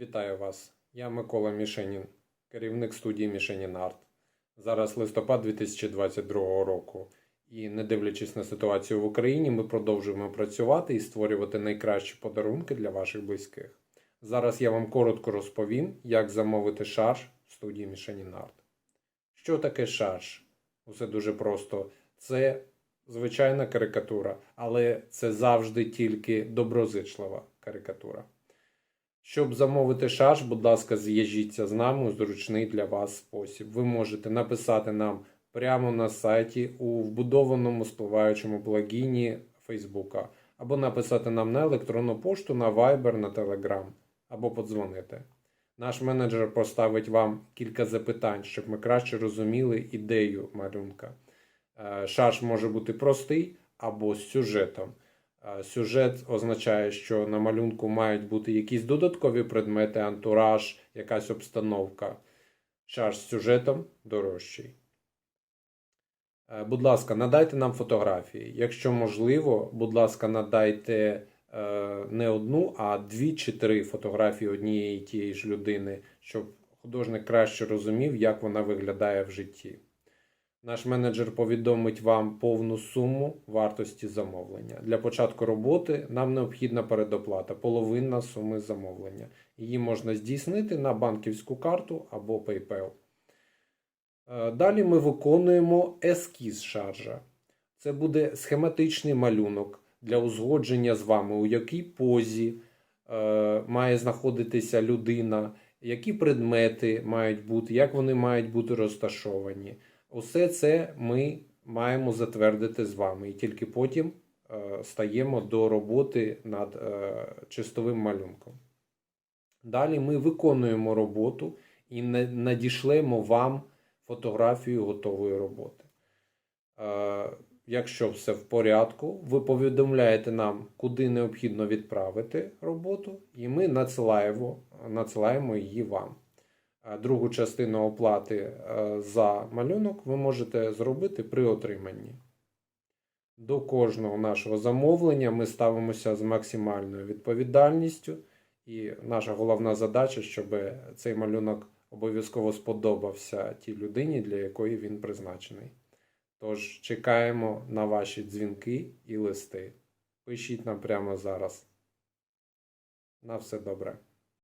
Вітаю вас. Я Микола Мішенін, керівник студії Мішенін Арт. Зараз листопад 2022 року. І не дивлячись на ситуацію в Україні, ми продовжуємо працювати і створювати найкращі подарунки для ваших близьких. Зараз я вам коротко розповім, як замовити шарж в студії Мішенін Арт. Що таке шарж? Усе дуже просто. Це звичайна карикатура, але це завжди тільки доброзичлива карикатура. Щоб замовити шаш, будь ласка, з'їжджіться з нами у зручний для вас спосіб. Ви можете написати нам прямо на сайті у вбудованому спливаючому плагіні Фейсбука, або написати нам на електронну пошту, на Viber, на Telegram, або подзвонити. Наш менеджер поставить вам кілька запитань, щоб ми краще розуміли ідею малюнка. Е, Шаш може бути простий або з сюжетом. Сюжет означає, що на малюнку мають бути якісь додаткові предмети, антураж, якась обстановка. Шаш з сюжетом дорожчий. Е, Будь ласка, надайте нам фотографії. Якщо можливо, будь ласка, надайте е, не одну, а дві чи три фотографії однієї тієї ж людини, щоб художник краще розумів, як вона виглядає в житті. Наш менеджер повідомить вам повну суму вартості замовлення. Для початку роботи нам необхідна передоплата, половина суми замовлення. Її можна здійснити на банківську карту або PayPal. Е, Далі ми виконуємо ескіз шаржа. Це буде схематичний малюнок для узгодження з вами, у якій позі е, має знаходитися людина, які предмети мають бути, як вони мають бути розташовані. Усе це ми маємо затвердити з вами, і тільки потім е, стаємо до роботи над е, чистовим малюнком. Далі ми виконуємо роботу і надішлемо вам фотографію готової роботи. Е, Якщо все в порядку, ви повідомляєте нам, куди необхідно відправити роботу, і ми надсилаємо, надсилаємо її вам. Е, Другу частину оплати е, за малюнок ви можете зробити при отриманні. До кожного нашого замовлення ми ставимося з максимальною відповідальністю, і наша головна задача, щоб цей малюнок обов'язково сподобався тій людині, для якої він призначений. Тож чекаємо на ваші дзвінки і листи. Пишіть нам прямо зараз. На все добре.